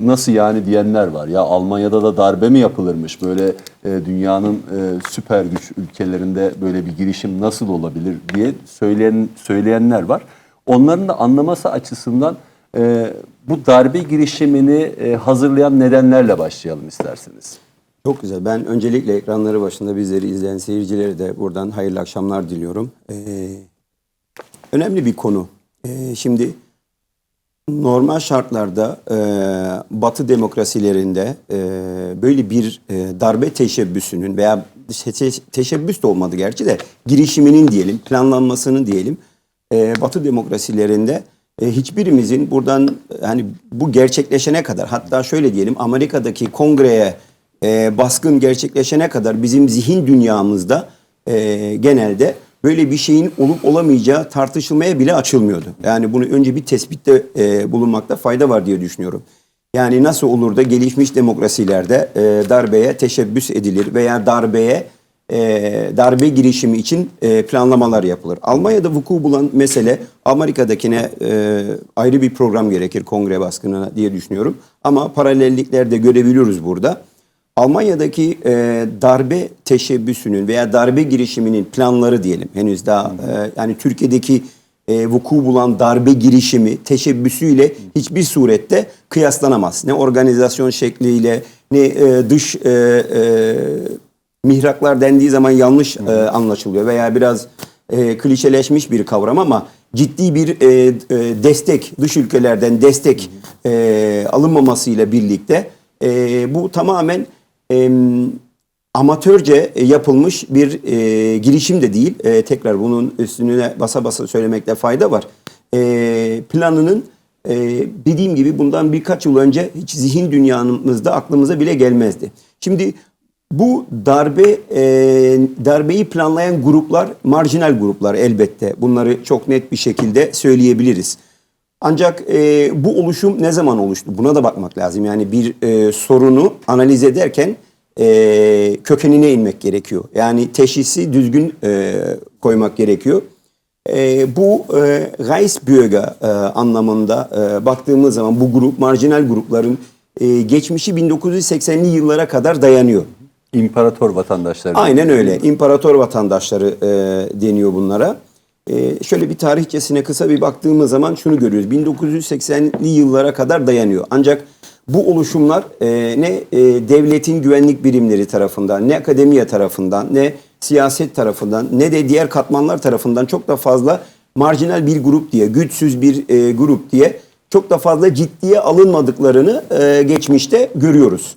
nasıl yani diyenler var. Ya Almanya'da da darbe mi yapılırmış? Böyle e, dünyanın e, süper güç ülkelerinde böyle bir girişim nasıl olabilir diye söyleyen söyleyenler var. Onların da anlaması açısından e, bu darbe girişimini e, hazırlayan nedenlerle başlayalım isterseniz. Çok güzel. Ben öncelikle ekranları başında bizleri izleyen seyircilere de buradan hayırlı akşamlar diliyorum. Ee, önemli bir konu. Ee, şimdi normal şartlarda e, Batı demokrasilerinde e, böyle bir e, darbe teşebbüsünün veya te- teşebbüs de olmadı gerçi de girişiminin diyelim, planlanmasının diyelim e, Batı demokrasilerinde e, hiçbirimizin buradan hani bu gerçekleşene kadar hatta şöyle diyelim Amerika'daki kongreye e, baskın gerçekleşene kadar bizim zihin dünyamızda e, genelde böyle bir şeyin olup olamayacağı tartışılmaya bile açılmıyordu. Yani bunu önce bir tespitte e, bulunmakta fayda var diye düşünüyorum. Yani nasıl olur da gelişmiş demokrasilerde e, darbeye teşebbüs edilir veya darbeye e, darbe girişimi için e, planlamalar yapılır. Almanya'da vuku bulan mesele Amerika'dakine e, ayrı bir program gerekir kongre baskınına diye düşünüyorum. Ama paralellikler de görebiliyoruz burada. Almanya'daki e, darbe teşebbüsünün veya darbe girişiminin planları diyelim. Henüz daha e, yani Türkiye'deki e, vuku bulan darbe girişimi teşebbüsüyle hiçbir surette kıyaslanamaz. Ne organizasyon şekliyle ne e, dış e, e, mihraklar dendiği zaman yanlış e, anlaşılıyor veya biraz e, klişeleşmiş bir kavram ama ciddi bir e, e, destek dış ülkelerden destek e, alınmamasıyla birlikte e, bu tamamen e, amatörce yapılmış bir e, girişim de değil. E, tekrar bunun üstüne basa basa söylemekte fayda var. E, planının e, dediğim gibi bundan birkaç yıl önce hiç zihin dünyamızda aklımıza bile gelmezdi. Şimdi bu darbe e, darbeyi planlayan gruplar marjinal gruplar elbette. Bunları çok net bir şekilde söyleyebiliriz. Ancak e, bu oluşum ne zaman oluştu? Buna da bakmak lazım. Yani bir e, sorunu analiz ederken e, kökenine inmek gerekiyor. Yani teşhisi düzgün e, koymak gerekiyor. E, bu e, Reichsbürger e, anlamında e, baktığımız zaman bu grup marjinal grupların e, geçmişi 1980'li yıllara kadar dayanıyor. İmparator vatandaşları. Aynen öyle. İmparator vatandaşları e, deniyor bunlara. E, şöyle bir tarihçesine kısa bir baktığımız zaman şunu görüyoruz. 1980'li yıllara kadar dayanıyor. Ancak bu oluşumlar e, ne e, devletin güvenlik birimleri tarafından, ne akademiya tarafından, ne siyaset tarafından, ne de diğer katmanlar tarafından çok da fazla marjinal bir grup diye, güçsüz bir e, grup diye çok da fazla ciddiye alınmadıklarını e, geçmişte görüyoruz.